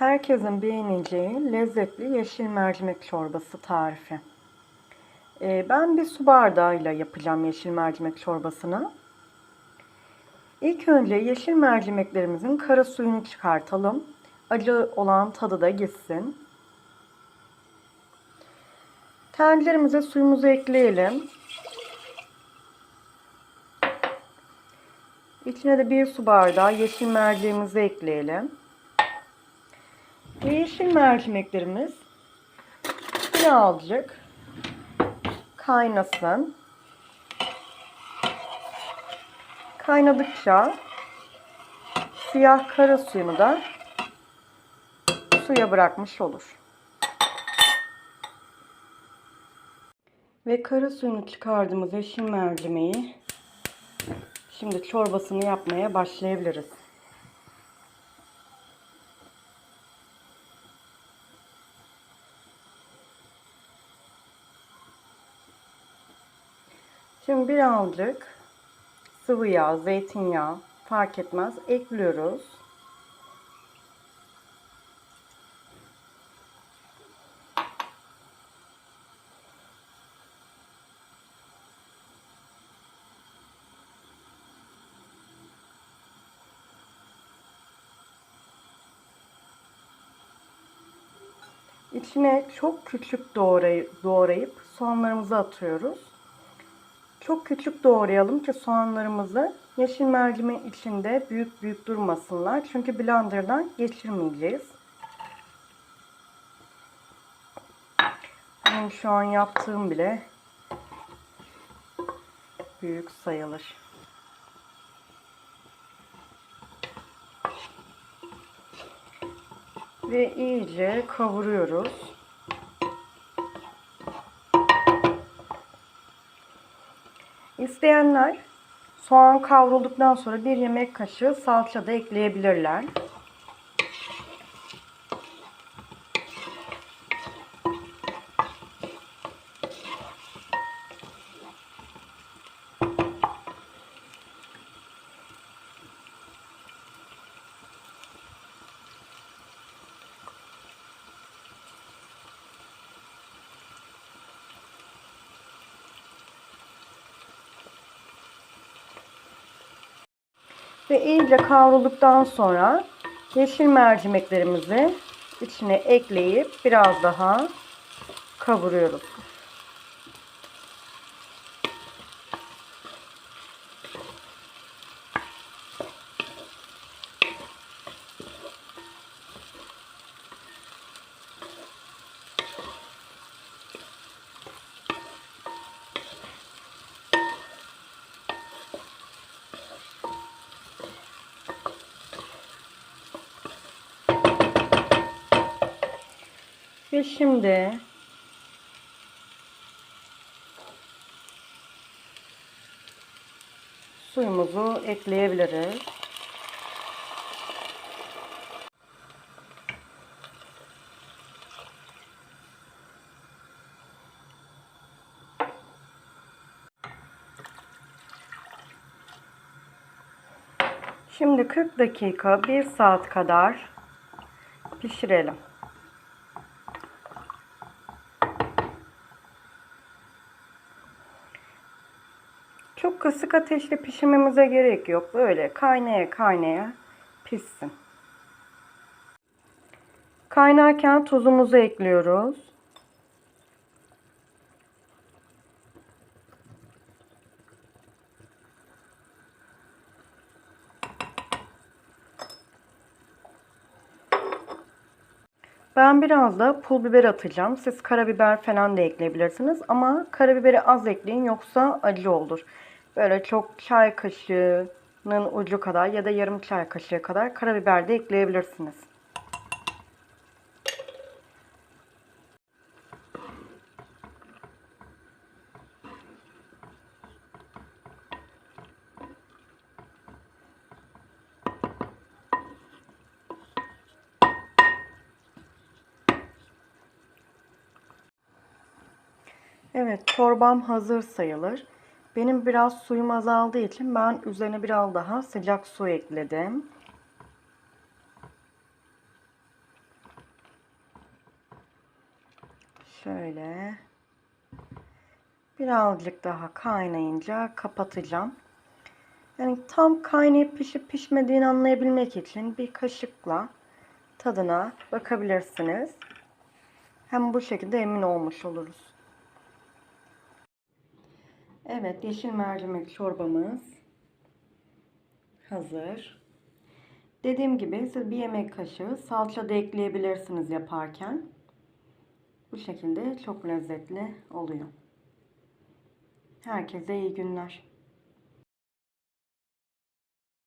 Herkesin beğeneceği lezzetli yeşil mercimek çorbası tarifi. Ee, ben bir su bardağıyla yapacağım yeşil mercimek çorbasını. İlk önce yeşil mercimeklerimizin kara suyunu çıkartalım. Acı olan tadı da gitsin. Tenceremize suyumuzu ekleyelim. İçine de bir su bardağı yeşil mercimeğimizi ekleyelim. Ve yeşil mercimeklerimiz birazcık kaynasın. Kaynadıkça siyah kara suyunu da suya bırakmış olur. Ve kara suyunu çıkardığımız yeşil mercimeği şimdi çorbasını yapmaya başlayabiliriz. Şimdi birazcık sıvı yağ, zeytinyağı fark etmez ekliyoruz. İçine çok küçük doğrayıp, doğrayıp soğanlarımızı atıyoruz. Çok küçük doğrayalım ki soğanlarımızı yeşil mercimek içinde büyük büyük durmasınlar. Çünkü blenderdan geçirmeyeceğiz. Benim şu an yaptığım bile büyük sayılır. Ve iyice kavuruyoruz. İsteyenler soğan kavrulduktan sonra bir yemek kaşığı salça da ekleyebilirler. Ve iyice kavrulduktan sonra yeşil mercimeklerimizi içine ekleyip biraz daha kavuruyoruz. Ve şimdi suyumuzu ekleyebiliriz. Şimdi 40 dakika 1 saat kadar pişirelim. Çok kısık ateşte pişirmemize gerek yok. Böyle kaynaya kaynaya pişsin. Kaynarken tuzumuzu ekliyoruz. Ben biraz da pul biber atacağım. Siz karabiber falan da ekleyebilirsiniz. Ama karabiberi az ekleyin yoksa acı olur. Böyle çok çay kaşığının ucu kadar ya da yarım çay kaşığı kadar karabiber de ekleyebilirsiniz. Evet, çorbam hazır sayılır. Benim biraz suyum azaldığı için ben üzerine biraz daha sıcak su ekledim. Şöyle birazcık daha kaynayınca kapatacağım. Yani tam kaynayıp pişip pişmediğini anlayabilmek için bir kaşıkla tadına bakabilirsiniz. Hem bu şekilde emin olmuş oluruz. Evet, yeşil mercimek çorbamız hazır. Dediğim gibi siz bir yemek kaşığı salça da ekleyebilirsiniz yaparken. Bu şekilde çok lezzetli oluyor. Herkese iyi günler.